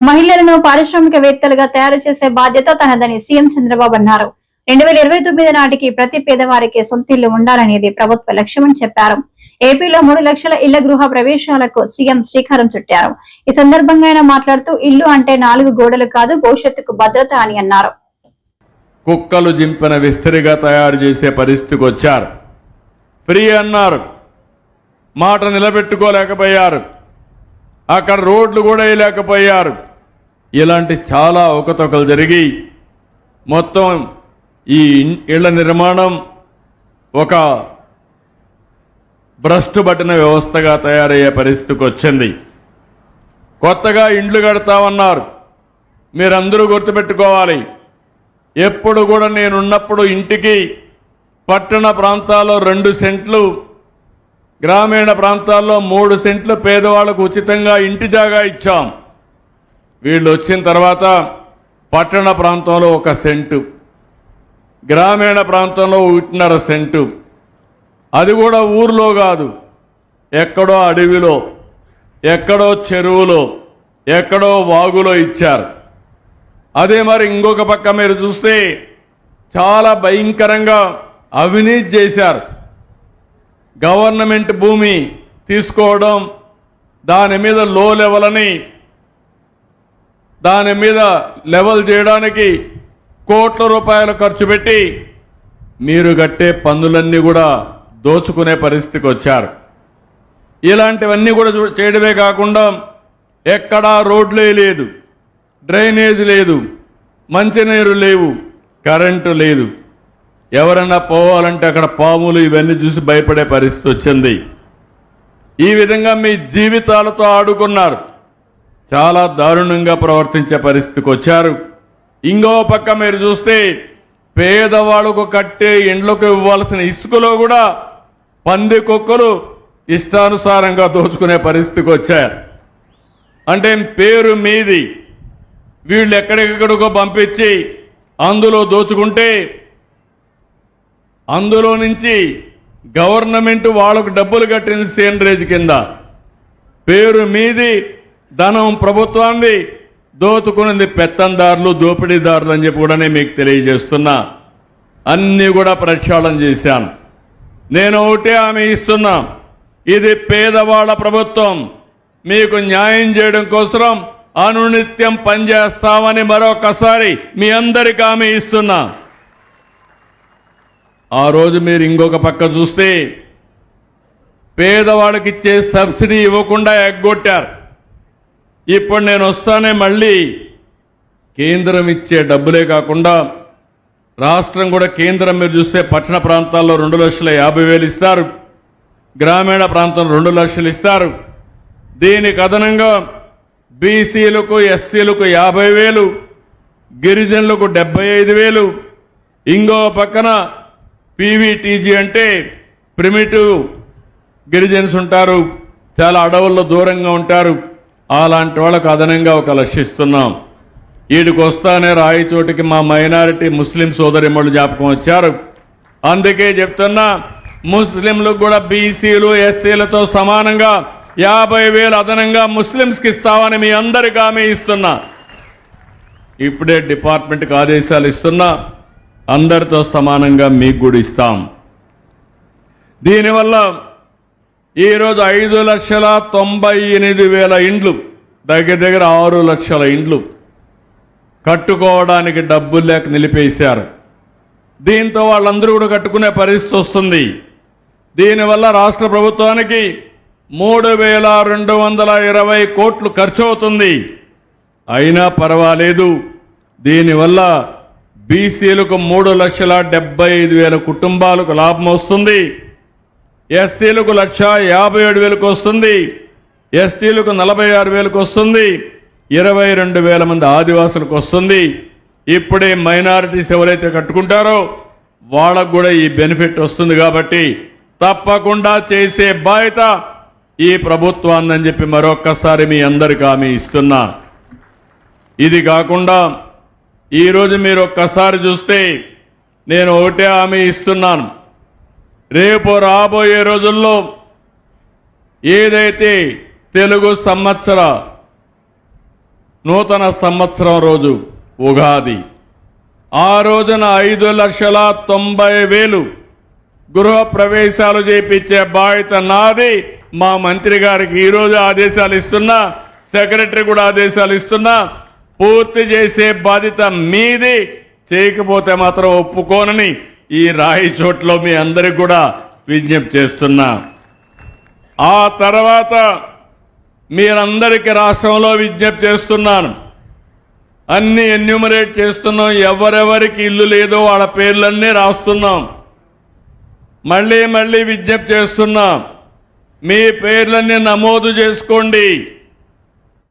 మహిళలను పారిశ్రామికవేత్తలుగా తయారు చేసే బాధ్యత తనదని సీఎం చంద్రబాబు అన్నారు. రెండు వేల ఇరవై తొమ్మిది నాటికి ప్రతి పేదవారికి సొంతిల్లు ఉండాలనేది ప్రభుత్వ లక్ష్యమని చెప్పారు. ఏపీలో మూడు లక్షల ఇళ్ళ గృహ ప్రవేశాలకు సీఎం శ్రీకారం చుట్టారు. ఈ సందర్భంగా ఆయన మాట్లాడుతూ ఇల్లు అంటే నాలుగు గోడలు కాదు భవిష్యత్తుకు భద్రత అని అన్నారు. కుక్కలు జింపిన విస్తరిగా తయారు చేసే పరిస్థితికి వచ్చారు. ఫ్రీ అన్నారు. మాట నిలబెట్టుకోలేకపోయారు. అక్కడ రోడ్లు కూడా వేయలేకపోయారు. ఇలాంటి చాలా అవకతవకలు జరిగి మొత్తం ఈ ఇళ్ళ నిర్మాణం ఒక భ్రష్టు పట్టిన వ్యవస్థగా తయారయ్యే పరిస్థితికి వచ్చింది. కొత్తగా ఇండ్లు కడతామన్నారు. మీరందరూ గుర్తుపెట్టుకోవాలి. ఎప్పుడు కూడా నేనున్నప్పుడు ఇంటికి పట్టణ ప్రాంతాల్లో రెండు సెంట్లు గ్రామీణ ప్రాంతాల్లో మూడు సెంట్లు పేదవాళ్ళకు ఉచితంగా ఇంటి జాగా ఇచ్చాం. వీళ్ళు వచ్చిన తర్వాత పట్టణ ప్రాంతంలో ఒక సెంటు గ్రామీణ ప్రాంతంలో ఒకటిన్నర సెంటు. అది కూడా ఊర్లో కాదు ఎక్కడో అడవిలో ఎక్కడో చెరువులో ఎక్కడో వాగులో ఇచ్చారు. అదే మరి ఇంకొక పక్క మీరు చూస్తే చాలా భయంకరంగా అవినీతి చేశారు. గవర్నమెంట్ భూమి తీసుకోవడం దాని మీద లో లెవెల్ అని దాని మీద లెవెల్ చేయడానికి కోట్ల రూపాయలు ఖర్చు పెట్టి మీరు కట్టే పన్నులన్నీ కూడా దోచుకునే పరిస్థితికి వచ్చారు. ఇలాంటివన్నీ కూడా చూ- చేయడమే కాకుండా ఎక్కడా రోడ్లే లేదు డ్రైనేజ్ లేదు మంచినీరు లేవు కరెంటు లేదు. ఎవరన్నా పోవాలంటే అక్కడ పాములు ఇవన్నీ చూసి భయపడే పరిస్థితి వచ్చింది. ఈ విధంగా మీ జీవితాలతో ఆడుకున్నారు. చాలా దారుణంగా ప్రవర్తించే పరిస్థితికి వచ్చారు. ఇంకో పక్క మీరు చూస్తే పేదవాళ్ళకు కట్టే ఇండ్లకు ఇవ్వాల్సిన ఇసుకలో కూడా పంది కుక్కలు ఇష్టానుసారంగా దోచుకునే పరిస్థితికి వచ్చారు. అంటే పేరు మీది. వీళ్ళు ఎక్కడెక్కడికో పంపించి అందులో దోచుకుంటే అందులో నుంచి గవర్నమెంట్ వాళ్ళకు డబ్బులు కట్టింది రేజ్ కింద. పేరు మీది ధనం ప్రభుత్వాన్ని దోచుకున్నది పెత్తందారులు దోపిడీదారులు అని చెప్పి కూడా నేను మీకు తెలియజేస్తున్నా. అన్నీ కూడా ప్రక్షాళన చేశాను. నేను ఒకటే ఆమె ఇస్తున్నా. ఇది పేదవాళ్ళ ప్రభుత్వం. మీకు న్యాయం చేయడం కోసం అనునిత్యం పనిచేస్తామని మరొకసారి మీ అందరికీ ఆమె ఇస్తున్నా. ఆ రోజు మీరు ఇంకొక పక్క చూస్తే పేదవాళ్ళకి ఇచ్చే సబ్సిడీ ఇవ్వకుండా ఎగ్గొట్టారు. ఇప్పుడు నేను వస్తానే మళ్ళీ. కేంద్రం ఇచ్చే డబ్బులే కాకుండా రాష్ట్రం కూడా కేంద్రం మీరు చూస్తే పట్టణ ప్రాంతాల్లో రెండు లక్షల యాభై వేలు ఇస్తారు. గ్రామీణ ప్రాంతంలో రెండు లక్షలు ఇస్తారు. దీనికి అదనంగా బీసీలకు ఎస్సీలకు యాభై వేలు గిరిజనులకు డెబ్బై ఐదు వేలు. ఇంకో పక్కన పీవీటీజీ అంటే ప్రిమిటివ్ గిరిజన్స్ ఉంటారు. చాలా అడవుల్లో దూరంగా ఉంటారు. అలాంటి వాళ్ళకు అదనంగా ఒక లక్షిస్తున్నాం వీడికి వస్తానే రాయి చోటికి మా మైనారిటీ ముస్లిం సోదరిమ్మలు జ్ఞాపకం వచ్చారు. అందుకే చెప్తున్నా ముస్లింలకు కూడా బీసీలు ఎస్సీలతో సమానంగా యాభై వేలు అదనంగా ముస్లింస్కి ఇస్తామని మీ అందరికి హామీ ఇస్తున్నా. ఇప్పుడే డిపార్ట్మెంట్కి ఆదేశాలు ఇస్తున్నా అందరితో సమానంగా మీకు కూడా ఇస్తాం. దీనివల్ల ఈరోజు ఐదు లక్షల తొంభై ఎనిమిది వేల ఇండ్లు దగ్గర దగ్గర ఆరు లక్షల ఇండ్లు కట్టుకోవడానికి డబ్బులు లేక నిలిపేశారు. దీంతో వాళ్ళందరూ కూడా కట్టుకునే పరిస్థితి వస్తుంది. దీనివల్ల రాష్ట్ర ప్రభుత్వానికి మూడు వేల రెండు వందల ఇరవై కోట్లు ఖర్చు అవుతుంది అయినా పర్వాలేదు. దీనివల్ల బీసీలకు మూడు లక్షల డెబ్బై ఐదు వేల కుటుంబాలకు లాభం వస్తుంది. ఎస్సీలకు లక్ష యాభై ఏడు వేలకు వస్తుంది. ఎస్టీలకు నలభై ఆరు వేలకు వస్తుంది. ఇరవై రెండు వేల మంది ఆదివాసులకు వస్తుంది. ఇప్పుడే మైనారిటీస్ ఎవరైతే కట్టుకుంటారో వాళ్ళకు కూడా ఈ బెనిఫిట్ వస్తుంది కాబట్టి తప్పకుండా చేసే బాధ్యత ఈ ప్రభుత్వాన్ని చెప్పి మరొక్కసారి మీ అందరికి హామీ ఇస్తున్నా. ఇది కాకుండా ఈరోజు మీరు ఒక్కసారి చూస్తే నేను ఒకటే హామీ ఇస్తున్నాను. రేపు రాబోయే రోజుల్లో ఏదైతే తెలుగు సంవత్సర నూతన సంవత్సరం రోజు ఉగాది ఆ రోజున ఐదు లక్షల తొంభై వేలు గృహ ప్రవేశాలు చేపించే బాధ్యత నాది. మా మంత్రి గారికి ఈరోజు ఆదేశాలు ఇస్తున్నా సెక్రటరీ కూడా ఆదేశాలు ఇస్తున్నా పూర్తి చేసే బాధ్యత మీది. చేయకపోతే మాత్రం ఒప్పుకోనని ఈ రాయి చోట్లో మీ అందరికి కూడా విజ్ఞప్తి చేస్తున్నా. ఆ తర్వాత మీరందరికీ రాష్ట్రంలో విజ్ఞప్తి చేస్తున్నాను. అన్ని ఎన్యూమరేట్ చేస్తున్నాం. ఎవరెవరికి ఇల్లు లేదో వాళ్ళ పేర్లన్నీ రాస్తున్నాం. మళ్ళీ మళ్ళీ విజ్ఞప్తి చేస్తున్నాం. మీ పేర్లన్నీ నమోదు చేసుకోండి.